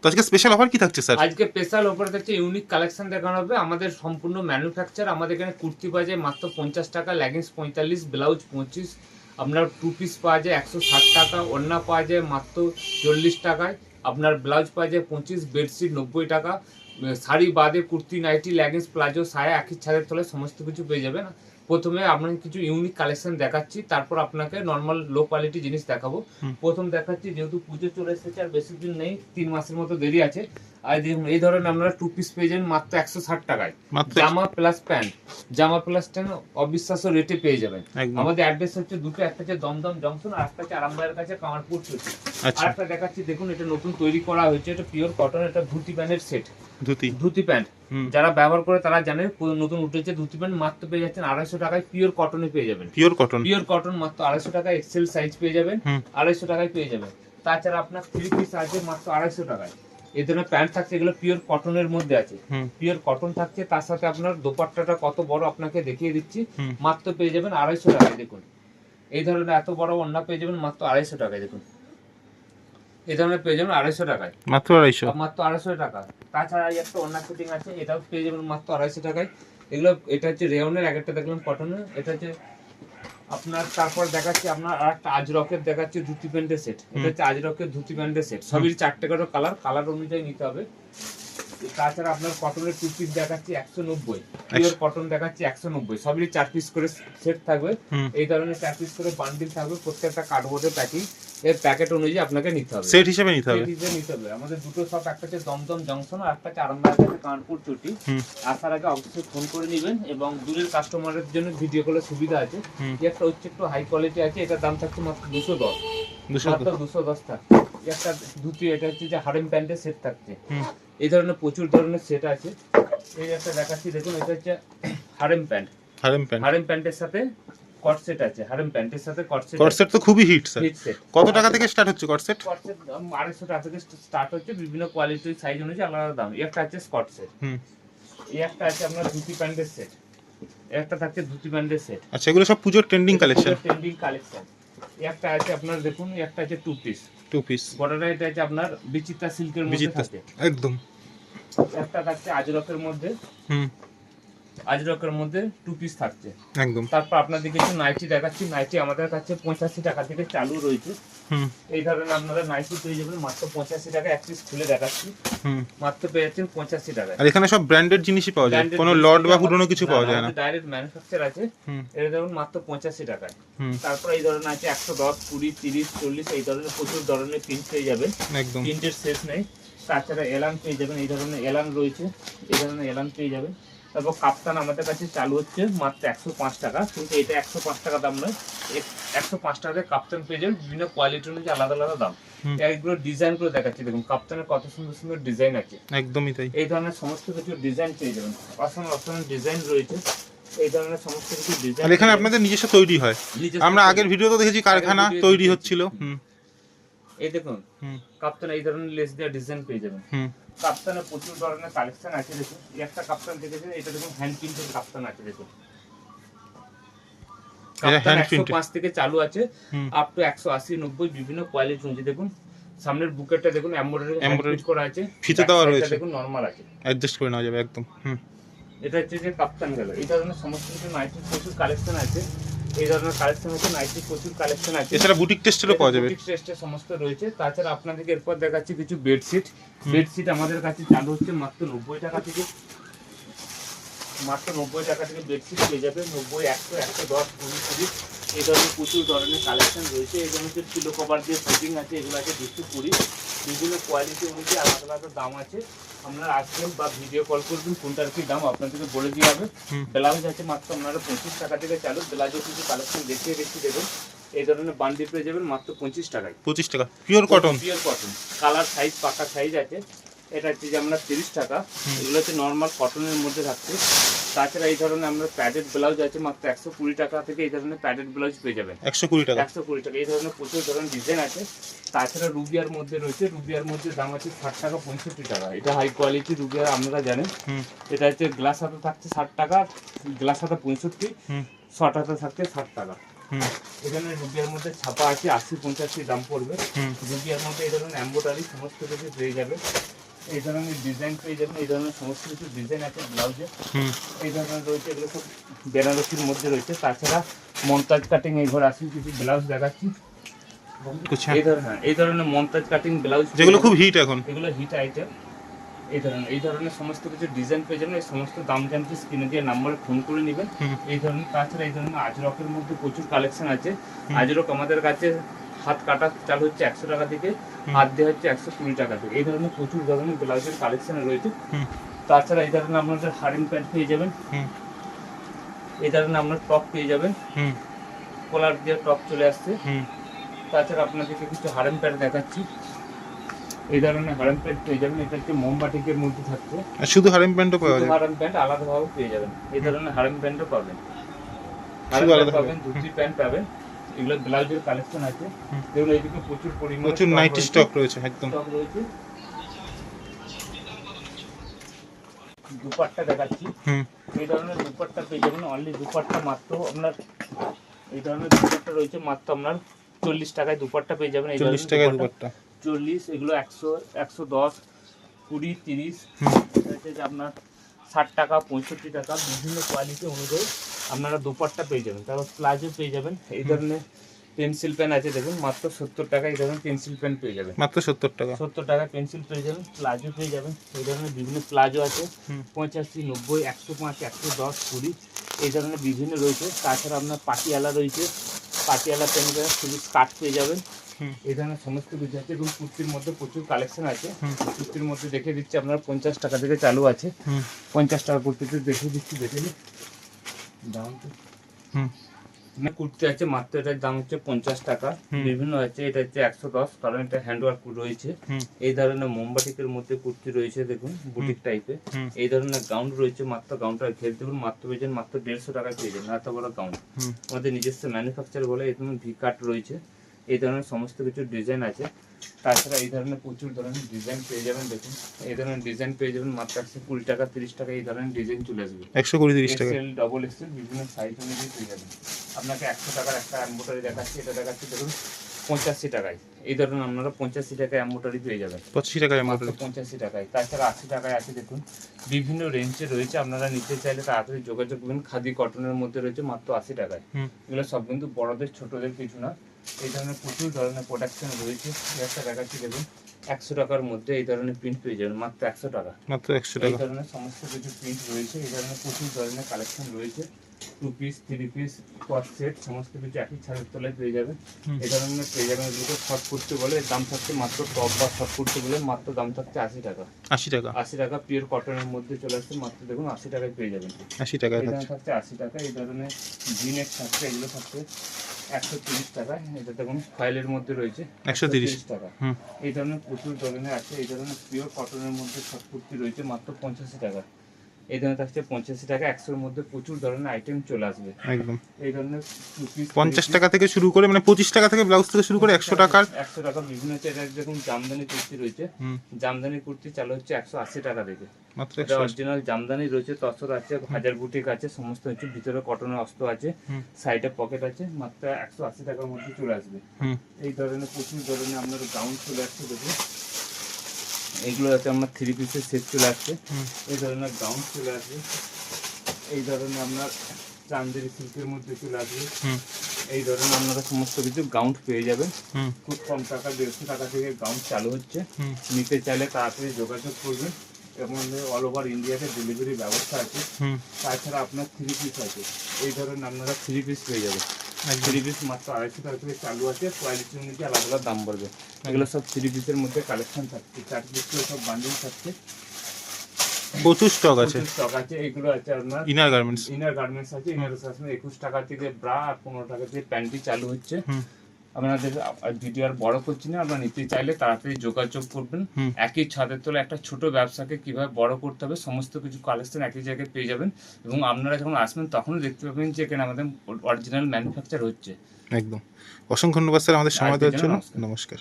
তো আজকে special offer কি থাকছে স্যার আজকে স্পেশাল ওপরে থাকছে ইউনিক কালেকশন দেখানো হবে। আমাদের সম্পূর্ণ ম্যানুফ্যাকচার আমাদের এখানে কুর্তি পাওয়া যায় মাত্র পঞ্চাশ টাকা লেগিংস পঁয়তাল্লিশ ব্লাউজ পঁচিশ। আপনার টু পিস পাওয়া যায় একশো ষাট টাকা, ওড়না পাওয়া যায় মাত্র চল্লিশ টাকায়। আপনার ব্লাউজ পাওয়া যায় পঁচিশ, বেডশিট নব্বই টাকা। শাড়ি বাদে কুর্তি নাইটি লেগিংস প্লাজো সায়া একই ছাদের তলায় সমস্ত কিছু পেয়ে যাবেন। প্রথমে আপনাকে কিছু ইউনিক কালেকশন দেখাচ্ছি তারপর আপনাকে নর্মাল লো কোয়ালিটি জিনিস দেখাবো। প্রথম দেখাচ্ছি যেহেতু পুজো চলে এসেছে আর বেশি দিন নেই তিন মাসের মতো দেরি আছে আর দেখুন এই ধরনের আপনারা টু পিস পেয়ে যাবেন মাত্র একশো ষাট টাকায়। জামা প্লাস প্যান্ট জামা প্লাস প্যান্ট অবিশ্বাস্য রেটে পেয়ে যাবেন। আমাদের অ্যাড্রেস হচ্ছে দুটো একটা হচ্ছে দমদম জংশন আর একটা হচ্ছে আরামবাগের কাছে কামারপুর চলছে আচ্ছা। আর একটা দেখাচ্ছি দেখুন এটা নতুন তৈরি করা হয়েছে এটা পিওর কটন এটা ধুতি প্যান্টের সেট ধুতি। ধুতি প্যান্ট যারা ব্যবহার করে তারা জানে নতুন উঠেছে ধুতি প্যান্ট মাত্র পেয়ে যাচ্ছেন আড়াইশো টাকায় পিওর কটনে পেয়ে যাবেন। পিওর কটন পিওর কটন মাত্র আড়াইশো টাকায় এক্সেল সাইজ পেয়ে যাবেন। আড়াইশো টাকায় পেয়ে যাবেন। তাছাড়া আপনার থ্রি পিস আছে মাত্র আড়াইশো টাকায়। এই ধরনের প্যান্ট থাকছে এগুলো পিওর কটনের মধ্যে আছে। পিওর কটন থাকছে তার সাথে আপনার দোপাট্টাটা কত বড় আপনাকে দেখিয়ে দিচ্ছি। মাত্র পেয়ে যাবেন আড়াইশো টাকায় দেখুন। এই ধরনের এত বড় ওড়না পেয়ে যাবেন মাত্র আড়াইশো টাকায় দেখুন। এই ধরনের পেয়ে যাবেন আড়াইশো টাকায়। মাত্র আড়াইশো? মাত্র আড়াইশো টাকা। তাছাড়া এই একটা ওড়না ফিটিং আছে এটাও পেয়ে যাবেন মাত্র আড়াইশো টাকায়। এগুলো এটা হচ্ছে রেওনের এক একটা দেখলাম কটনের এটা হচ্ছে আপনার তারপর দেখাচ্ছি আপনার আর একটা আজরকের দেখাচ্ছি ধুতি প্যান্টের সেট এটা হচ্ছে আজরকের ধুতি প্যান্টের সেট সবই চারটে করে কালার কালার অনুযায়ী নিতে হবে। তাছাড়া আপনার কটনের টু পিস দেখাচ্ছি একশো নব্বই পিওর কটন দেখাচ্ছি একশো নব্বই। সবই চার পিস করে সেট থাকবে। এই ধরনের চার পিস করে বান্ডিল থাকবে। প্রত্যেকটা কার্ডবোর্ডের প্যাকিং এর প্যাকেট অনুযায়ী আপনাকে নিতে হবে। সেট হিসেবে নিতে হবে। সেট হিসেবে নিতে হবে। আমাদের দুটো শপ একটা হচ্ছে দমদম জংশন আর একটা হচ্ছে আরামবাগ কাছে কানপুর চটি। আসার আগে অবশ্যই ফোন করে নেবেন এবং দূরের কাস্টমারের জন্য ভিডিও কলের সুবিধা আছে। একটা হচ্ছে একটু হাই কোয়ালিটি আছে। এটার দাম থাকছে মাত্র দুশো দশ। দুশো মাত্র দুশো দশ থাকছে একটা ধুতি এটা হচ্ছে যে হারেম প্যান্টের সেট থাকছে। এই ধরনের প্রচুর ধরনের সেট আছে। এই একটা দেখাচ্ছি দেখুন এটা হচ্ছে harem pant harem pant harem প্যান্টের সাথে কট সেট আছে হারেম প্যান্টের সাথে কট সেট কট সেট তো খুবই হিট স্যার হিট সেট কত টাকা থেকে স্টার্ট হচ্ছে কট সেট স্কট সেট আড়াইশো টাকা থেকে স্টার্ট হচ্ছে বিভিন্ন কোয়ালিটির সাইজ অনুযায়ী আলাদা দাম। এই একটা আছে স্কট সেট হুম। এই একটা আছে আপনার ধুতি প্যান্টের সেট একটা থাকছে ধুতি প্যান্টের সেট আচ্ছা এগুলো সব পুজোর ট্রেন্ডিং কালেকশন ট্রেন্ডিং কালেকশন একটা আছে আপনার দেখুন একটা আছে টু পিস টু পিস বর্ডারটা এটা আছে আপনার বিচিত্রা সিল্কের মধ্যে থাকে। একদম। একটা থাকছে আজরকের মধ্যে। হুম। আজরকের মধ্যে টু পিস থাকছে। একদম। তারপর আপনাদের কিছু নাইটি দেখাচ্ছি। নাইটি আমাদের কাছে পঁচাশি টাকা থেকে চালু রয়েছে। এই ধরনের আপনারা নাইটি পেয়ে যাবেন মাত্র পঁচাশি টাকা। এক পিস খুলে দেখাচ্ছি। মাত্র পেয়ে যাচ্ছেন পঁচাশি টাকায়। আর এখানে সব ব্র্যান্ডেড জিনিসই পাওয়া যায়। কোনো লট বা পুরনো কিছু পাওয়া যায় না। ডাইরেক্ট ম্যানুফ্যাকচার আছে। এটা দেখুন মাত্র পঁচাশি টাকায়। হুম। তারপর এই ধরনের আছে একশো দশ কুড়ি তিরিশ চল্লিশ এই ধরনের প্রচুর ধরনের প্রিন্ট পেয়ে যাবেন। একদম। প্রিন্টের শেষ নেই। তাছাড়া এলান পেয়ে যাবেন। এই ধরনের এলান রয়েছে। এই ধরনের এলান পেয়ে যাবেন। তারপর কাপ্তান আমাদের কাছে চালু হচ্ছে মাত্র একশো পাঁচ টাকা। কিন্তু এটা একশো পাঁচ টাকা দাম নয় একশো পাঁচ টাকাতে কাপ্তান পেয়ে যাবেন। বিভিন্ন কোয়ালিটি অনুযায়ী আলাদা আলাদা দাম। এগুলো ডিজাইন করে দেখাচ্ছি। দেখুন কাপ্তানের কত সুন্দর সুন্দর ডিজাইন আছে। একদমই তাই। এই ধরনের সমস্ত কিছু ডিজাইন পেয়ে যাবেন। অসংখ্য অসংখ্য ডিজাইন রয়েছে। এই ধরনের সমস্ত কিছু ডিজাইন এখানে আপনাদের নিজস্ব তৈরি হয়। আমরা আগের ভিডিওতে দেখেছি কারখানা তৈরি। হচ্ছিল। হুম। এই দেখুন কাপ্তান এই ধরনের লেস দেওয়া ডিজাইন পেয়ে যাবেন। হুম। কাপ্তানের প্রচুর ধরনের কালেকশন আছে দেখুন। একটা কাপ্তান দেখেছেন এটা দেখুন হ্যান্ড প্রিন্টের কাপ্তান আছে দেখুন। কাপ্তান একশো পাঁচ থেকে চালু আছে আপ টু একশো আশি নব্বই বিভিন্ন কোয়ালিটি রয়েছে দেখুন। সামনের বুকেটটা দেখুন এমব্রয়ডারি করা আছে। ফিতে দেওয়া রয়েছে। দেখুন নরমাল আছে। অ্যাডজাস্ট করে নেওয়া যাবে একদম হুম। এটা হচ্ছে যে কাপ্তান গেল। এই ধরনের সমস্ত কিছু নাইটির প্রচুর কালেকশন আছে। এই ধরনের কালেকশন আছে নাইটির প্রচুর কালেকশন আছে। এছাড়া বুটিক টেস্টেরও পাওয়া যাবে। বুটিক টেস্টে সমস্ত রয়েছে। তাছাড়া আপনাদেরকে এরপর দেখাচ্ছি কিছু বেডশিট বেডশিট আমাদের কাছে চালু হচ্ছে মাত্র নব্বই টাকা থেকে। মাত্র নব্বই টাকা থেকে বেডশিট পেয়ে যাবে নব্বই একশো একশো দশ কুড়ি এই ধরনের প্রচুর ধরনের কালেকশন রয়েছে। এই ধরনের পিলো কভার দিয়ে ফিটিং আছে এগুলো আছে দুশো কুড়ি বিভিন্ন কোয়ালিটি অনুযায়ী আলাদা আলাদা দাম আছে। আপনারা আসবেন বা ভিডিও কল করবেন কোনটার কি দাম আপনাদেরকে বলে দিয়ে হবে ব্লাউজ আছে মাত্র আপনারা পঁচিশ টাকা থেকে চালু। ব্লাউজের কিছু কালেকশন দেখিয়ে দেখি দেবেন। এই ধরনের বান্ডি পেয়ে যাবেন মাত্র পঁচিশ টাকায়। পঁচিশ টাকা। Pure cotton pure cotton colour size পাকা সাইজ আছে। এটা হচ্ছে যে আমরা তিরিশ টাকা। এগুলো হচ্ছে নর্মাল কটনের মধ্যে থাকছে। তাছাড়া এই ধরনের আমরা প্যাডেড ব্লাউজ আছে মাত্র একশো কুড়ি টাকা থেকে এই ধরনের প্যাডেড ব্লাউজ পেয়ে যাবেন। একশো কুড়ি টাকা। একশো কুড়ি টাকা। এই ধরনের প্রচুর ধরনের ডিজাইন আছে। তাছাড়া রুবিয়ার মধ্যে রয়েছে। রুবিয়ার মধ্যে দাম আছে ষাট টাকা পঁয়ষট্টি টাকা। এটা হাই কোয়ালিটি রুবিয়ার আপনারা জানেন। এটা হচ্ছে গ্লাস হাতে থাকছে ষাট টাকা গ্লাস হাতে পঁয়ষট্টি হুম। শর্ট হাতে থাকছে ষাট টাকা। হুম। এখানে রুপিয়ার মধ্যে ছাপা আছে আশি পঞ্চাশি দাম পড়বে। হুম। রুপিয়ার মধ্যে এই ধরনের এম্বোটারি সমস্ত কিছু পেয়ে যাবে। এই ধরনের ডিজাইন পেয়ে যাবেন এই ধরনের সমস্ত কিছু ডিজাইন আছে ব্লাউজে এই ধরনের রয়েছে এগুলো সব বেনারসির মধ্যে রয়েছে। তাছাড়া মন্তাজ কাটিং এই ঘর কিছু ব্লাউজ দেখাচ্ছি। আচ্ছা। এই ধরনের এই ধরনের মন্তাজ কাটিং ব্লাউজ যেগুলো খুব হিট এখন। এগুলো হিট আইটেম এই ধরনের এই ধরনের সমস্ত কিছু ডিজাইন পেয়ে যাবেন। এই সমস্ত দাম জানতে স্ক্রিনে দিয়ে নাম্বারে ফোন করে নেবেন। এই ধরনের তাছাড়া এই ধরনের আজরকের মধ্যে প্রচুর কালেকশন আছে। আজরক আমাদের কাছে হাত কাটা চাল হচ্ছে একশো টাকা থেকে হাত দেওয়া হচ্ছে একশো কুড়ি টাকা থেকে। এই ধরনের প্রচুর ধরনের ব্লাউজের কালেকশন রয়েছে। তাছাড়া এই ধরনের আপনাদের হারিং প্যান্ট পেয়ে যাবেন। এই ধরনের আপনার টপ পেয়ে যাবেন। কলার দিয়ে টপ চলে আসছে। তাছাড়া আপনাদেরকে কিছু হারেম প্যান্ট দেখাচ্ছি। এই ধরনের হারেম প্যান্ট পেয়ে যাবেন। এটা হচ্ছে মোমবাটিকের মধ্যে থাকছে। শুধু হারেম প্যান্টও পাওয়া হারাম প্যান্ট আলাদাভাবে পেয়ে যাবেন। এই ধরনের হারাম প্যান্টও পাবেন। হারাম প্যান্ট পাবেন ধুতি প্যান্ট পাবেন। এগুলো ব্লাউজের কালেকশন আছে। যেগুলো এইদিকে প্রচুর পরিমাণে প্রচুর নাইটি স্টক রয়েছে। একদম। রয়েছে। দুপাট্টা দেখাচ্ছি। এই ধরনের দুপাট্টা পেয়ে যাবেন অনলি দুপাট্টা মাত্র আপনার এই ধরনের দুপাট্টা রয়েছে মাত্র আপনার চল্লিশ টাকায় দুপাট্টা পেয়ে যাবেন। এই চল্লিশ টাকায় দুপাট্টা। চল্লিশ এগুলো একশো একশো দশ কুড়ি তিরিশ। আপনার ষাট টাকা পঁয়ষট্টি টাকা বিভিন্ন কোয়ালিটি অনুযায়ী আপনারা দুপাট্টা পেয়ে যাবেন তারপর প্লাজো পেয়ে যাবেন। এই ধরনের পেন্সিল পেন আছে দেখুন মাত্র সত্তর টাকা এই ধরনের পেন্সিল পেন পেয়ে যাবেন। মাত্র সত্তর টাকা। সত্তর টাকা পেন্সিল পেয়ে যাবেন প্লাজো পেয়ে যাবেন এই ধরনের বিভিন্ন প্লাজো আছে পঁচাশি নব্বই একশো পাঁচ একশো দশ কুড়ি এই ধরনের বিভিন্ন রয়েছে। তাছাড়া আপনার পাটিয়ালা রয়েছে পাটিয়ালা পেন শুধু কাঠ পেয়ে যাবেন। এই ধরনের সমস্ত কিছু আছে এবং কুর্তির মধ্যে প্রচুর কালেকশন আছে। কুর্তির মধ্যে দেখে দিচ্ছি আপনার পঞ্চাশ টাকা থেকে চালু আছে। পঞ্চাশ টাকা কুর্তিতে দেখে দিচ্ছি দেখে নিন। দাম তো? হুম। মানে কুর্তি আছে মাত্র এটার দাম হচ্ছে পঞ্চাশ টাকা। বিভিন্ন আছে এটা হচ্ছে একশো দশ। কারণ এটা হ্যান্ডওয়ার্ক রয়েছে। এই ধরনের মোমবাটিকের মধ্যে কুর্তি রয়েছে দেখুন বুটিক টাইপের হুম। এই ধরনের গাউন রয়েছে মাত্র গাউনটা ঘের দেখুন মাত্র পেয়েছেন মাত্র দেড়শো টাকা পেয়ে যাবেন এত বড় গাউন আমাদের নিজস্ব ম্যানুফ্যাকচার বলে এই ধরনের ভি কাট রয়েছে। এই ধরনের সমস্ত কিছু ডিজাইন আছে। তাছাড়া এই ধরনের প্রচুর ধরনের ডিজাইন পেয়ে যাবেন দেখুন। এই ধরনের ডিজাইন পেয়ে যাবেন মাত্র একশো কুড়ি টাকা তিরিশ টাকা এই ধরনের ডিজাইন চলে আসবে। একশো কুড়ি তিরিশ টাকা। এক্সেল ডবল এক্সেল বিভিন্ন সাইজ অনুযায়ী পেয়ে যাবেন। আপনাকে একশো টাকার একটা অ্যাম্বোটারি দেখাচ্ছি এটা দেখাচ্ছি দেখুন পঁচাশি টাকায়। এই ধরনের আপনারা পঁচাশি টাকায় অ্যাম্বোটারি পেয়ে যাবেন। পঁচাশি টাকায় পঁচাশি টাকায়। তাছাড়া আশি টাকায় আছে দেখুন বিভিন্ন রেঞ্জে রয়েছে। আপনারা নিতে চাইলে তাড়াতাড়ি যোগাযোগ করবেন। খাদি কটনের মধ্যে রয়েছে মাত্র আশি টাকায়। এগুলো সব কিন্তু বড়দের ছোটদের কিছু না। এই ধরনের প্রচুর ধরনের প্রোডাকশন রয়েছে। একটা দেখাচ্ছি দেখুন। একশো টাকার মধ্যে এই ধরনের প্রিন্ট পেয়ে যাবেন মাত্র একশো টাকা। মাত্র একশো টাকা। এই ধরনের সমস্ত কিছু প্রিন্ট রয়েছে এই ধরনের প্রচুর ধরনের কালেকশন রয়েছে। Two piece three piece cot set সমস্ত কিছু একই ছাদের তলায় পেয়ে হুম। এই ধরনের পেয়ে যাবেন এগুলোকে শর্ট করতে বলে দাম থাকছে মাত্র টপ বা শর্ট করতে বলে মাত্র দাম থাকছে আশি টাকা। আশি টাকা। আশি টাকা পিওর কটনের মধ্যে চলে আসছে মাত্র দেখুন আশি টাকায় পেয়ে যাবেন। আশি টাকায় এই থাকছে। আশি টাকা এই ধরনের জিনেট থাকছে এগুলো থাকছে একশো তিরিশ টাকা এটা দেখুন ফাইলের মধ্যে রয়েছে একশো তিরিশ। টাকা। হুম। এই ধরনের প্রচুর ধরনের আছে এই ধরনের পিওর কটনের মধ্যে শর্ট কুর্তি রয়েছে মাত্র পঞ্চাশি টাকা। এই ধরনের থাকছে পঞ্চাশি টাকা একশোর মধ্যে প্রচুর ধরনের আইটেম চলে আসবে। একদম। এই ধরনের পঞ্চাশ টাকা থেকে শুরু করে মানে পঁচিশ টাকা থেকে ব্লাউজ থেকে শুরু করে একশো টাকার একশো টাকা বিভিন্ন দেখুন জামদানি কুর্তি রয়েছে। জামদানি কুর্তি চালু হচ্ছে একশো আশি টাকা থেকে। অরিজিনাল জামদানি রয়েছে তসর আছে হাজার বুটিক আছে সমস্ত হচ্ছে ভিতরে কটনের অস্ত্র আছে সাইডে পকেট আছে মাত্র একশো আশি টাকার মধ্যে চলে আসবে। এই ধরনের প্রচুর ধরনের আপনার গাউন চলে আসছে দেখুন। এগুলো আছে আমার থ্রি পিসের সেট চলে আসছে এই ধরনের গাউন চলে আসবে এই ধরনের আপনার চান্দের সিল্কের মধ্যে চলে আসবে। এই ধরনের আপনারা সমস্ত কিছু গাউন পেয়ে যাবেন। খুব কম টাকা দেড়শো টাকা থেকে গাউন চালু হচ্ছে। নিতে চাইলে তাড়াতাড়ি যোগাযোগ করবেন। এবং অল ওভার ইন্ডিয়াতে ডেলিভারি ব্যবস্থা আছে। তাছাড়া আপনার থ্রি পিস আছে। এই ধরনের আপনারা থ্রি পিস পেয়ে যাবেন। থ্রি পিস মাত্র আড়াইশো টাকা থেকে চালু আছে। কোয়ালিটি অনুযায়ী আলাদা আলাদা দাম পড়বে। এগুলো সব থ্রি পিসের মধ্যে কালেকশন থাকছে। চার সব বান্ডিল থাকছে। প্রচুর স্টক আছে। স্টক আছে। এগুলো আছে আপনার ইনার গার্মেন্টস ইনার গার্মেন্টস আছে। ইনার একুশ টাকা থেকে ব্রা আর পনেরো টাকা থেকে প্যান্টি চালু হচ্ছে। আপনাদের ভিডিও আর বড় করছি না আপনারা নিতে চাইলে তাড়াতাড়ি যোগাযোগ করবেন। একই ছাদের তলে একটা ছোট ব্যবসাকে কীভাবে বড় করতে হবে সমস্ত কিছু কালেকশন একই জায়গায় পেয়ে যাবেন। এবং আপনারা যখন আসবেন তখনও দেখতে পাবেন যে এখানে আমাদের অরিজিনাল ম্যানুফ্যাকচার হচ্ছে। একদম। অসংখ্য ধন্যবাদ স্যার আমাদের সময় দেওয়ার জন্য। নমস্কার।